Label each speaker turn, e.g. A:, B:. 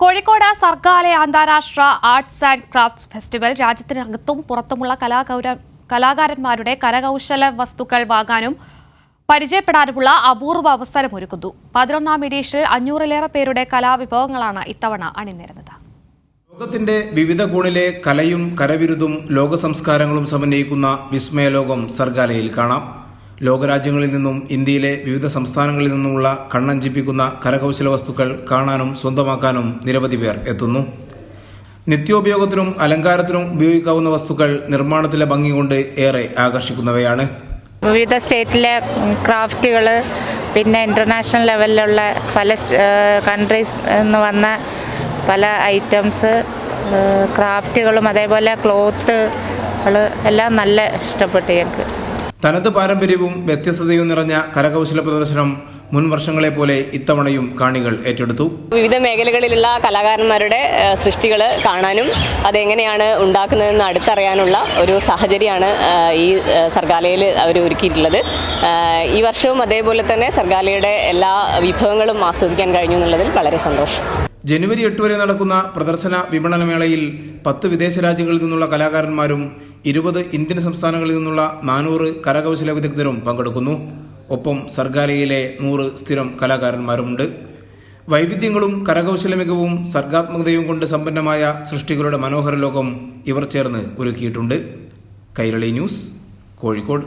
A: കോഴിക്കോട് സർഗാലയ അന്താരാഷ്ട്ര arts and crafts festival രാജ്യത്തിനകത്തും പുറത്തുമുള്ള കലാകൗര കലാകാരന്മാരുടെ കരകൗശല വസ്തുക്കൾ വാങ്ങാനും പരിചയപ്പെടാനുമുള്ള അപൂർവ അവസരമൊരുക്കുന്നു പതിനൊന്നാം എഡീഷനിൽ അഞ്ഞൂറിലേറെ പേരുടെ കലാവിഭവങ്ങളാണ് ഇത്തവണ അണിനിരന്നത്.
B: ലോകത്തിന്റെ വിവിധ കോണിലെ കലയും കരവിരുതും ലോക സംസ്കാരങ്ങളും സമന്വയിക്കുന്ന വിസ്മയലോകം സർഗാലയിൽ കാണാം. ലോകരാജ്യങ്ങളിൽ നിന്നും ഇന്ത്യയിലെ വിവിധ സംസ്ഥാനങ്ങളിൽ നിന്നുമുള്ള കണ്ണഞ്ചിപ്പിക്കുന്ന കരകൗശല വസ്തുക്കൾ കാണാനും സ്വന്തമാക്കാനും നിരവധി പേർ എത്തുന്നു. നിത്യോപയോഗത്തിനും അലങ്കാരത്തിനും ഉപയോഗിക്കാവുന്ന വസ്തുക്കൾ നിർമ്മാണത്തിലെ ഭംഗി കൊണ്ട് ഏറെ ആകർഷിക്കുന്നവയാണ്.
C: വിവിധ സ്റ്റേറ്റിലെ ക്രാഫ്റ്റുകൾ പിന്നെ ഇന്റർനാഷണൽ ലെവലിലുള്ള പല കൺട്രീസ് നിന്ന് വന്ന പല ഐറ്റംസ് ക്രാഫ്റ്റുകളും അതേപോലെ ക്ലോത്ത് എല്ലാം നല്ല ഇഷ്ടപ്പെട്ടു ഞങ്ങൾക്ക്
B: തനത് പാരമ്പര്യവും വ്യത്യസ്തതയും നിറഞ്ഞ കരകൗശല പ്രദർശനം മുൻ വർഷങ്ങളെ പോലെ ഇത്തവണയും കാണികൾ ഏറ്റെടുത്തു.
D: വിവിധ മേഖലകളിലുള്ള കലാകാരന്മാരുടെ സൃഷ്ടികൾ കാണാനും അതെങ്ങനെയാണ് ഉണ്ടാക്കുന്നതെന്ന് അടുത്തറിയാനുള്ള ഒരു സാഹചര്യമാണ് ഈ സർഗാലയിൽ അവർ ഒരുക്കിയിട്ടുള്ളത്. ഈ വർഷവും അതേപോലെ തന്നെ സർഗാലയുടെ എല്ലാ വിഭവങ്ങളും ആസ്വദിക്കാൻ കഴിഞ്ഞു എന്നുള്ളതിൽ വളരെ സന്തോഷം.
B: ജനുവരി എട്ട് വരെ നടക്കുന്ന പ്രദർശന വിപണനമേളയിൽ പത്ത് വിദേശ രാജ്യങ്ങളിൽ നിന്നുള്ള കലാകാരന്മാരും ഇരുപത് ഇന്ത്യൻ സംസ്ഥാനങ്ങളിൽ നിന്നുള്ള നാനൂറ് കരകൗശല വിദഗ്ധരും പങ്കെടുക്കുന്നു. ഒപ്പം സർഗാലയിലെ നൂറ് സ്ഥിരം കലാകാരന്മാരുമുണ്ട്. വൈവിധ്യങ്ങളും കരകൗശല മികവും സർഗാത്മകതയും കൊണ്ട് സമ്പന്നമായ സൃഷ്ടികളുടെ മനോഹര ലോകം ഇവർ ചേർന്ന് ഒരുക്കിയിട്ടുണ്ട്. കൈരളി ന്യൂസ് കോഴിക്കോട്.